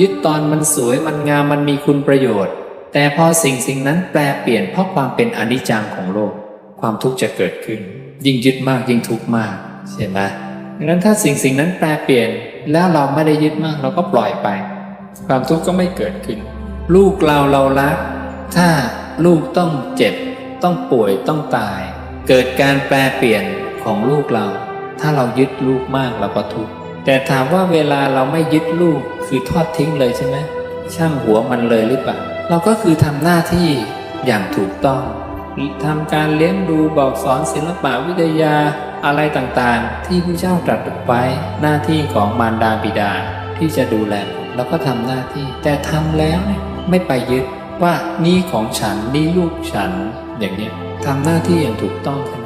ยึดตอนมันสวยมันงามมันมีคุณประโยชน์ แต่พอสิ่งสิ่งนั้นแปลเปลี่ยนเพราะความเป็นอนิจจังของโลก ความทุกข์จะเกิดขึ้น ยิ่งยึดมากยิ่งทุกข์มากใช่ไหมดังนั้นถ้าสิ่งสิ่งนั้นแปลเปลี่ยนแล้วเราไม่ได้ยึดมากเราก็ปล่อยไป ความทุกข์ก็ไม่เกิดขึ้น ลูกเราเรารัก ถ้าลูกต้องเจ็บ ต้องป่วยต้องตาย เกิดการแปลเปลี่ยนของลูกเรา ถ้าเรายึดลูกมากเราก็ทุกข์แต่ถามว่าเวลาเราไม่ยึดลูก คือทอดทิ้งเลยใช่ไหมช่างหัวมันเลยหรือเปล่าเราก็คือทำหน้าที่อย่างถูกต้องทำการเลี้ยงดูบอกสอนศิลปะวิทยาอะไรต่างๆ ที่พระเจ้าตรัสไว้หน้าที่ของมารดาบิดาที่จะดูแลเราก็ทำหน้าที่ แต่ทำแล้วไม่ไปยึดว่านี่ของฉันนี่ลูกฉันอย่างนี้ทำหน้าที่อย่างถูกต้องแค่นั้น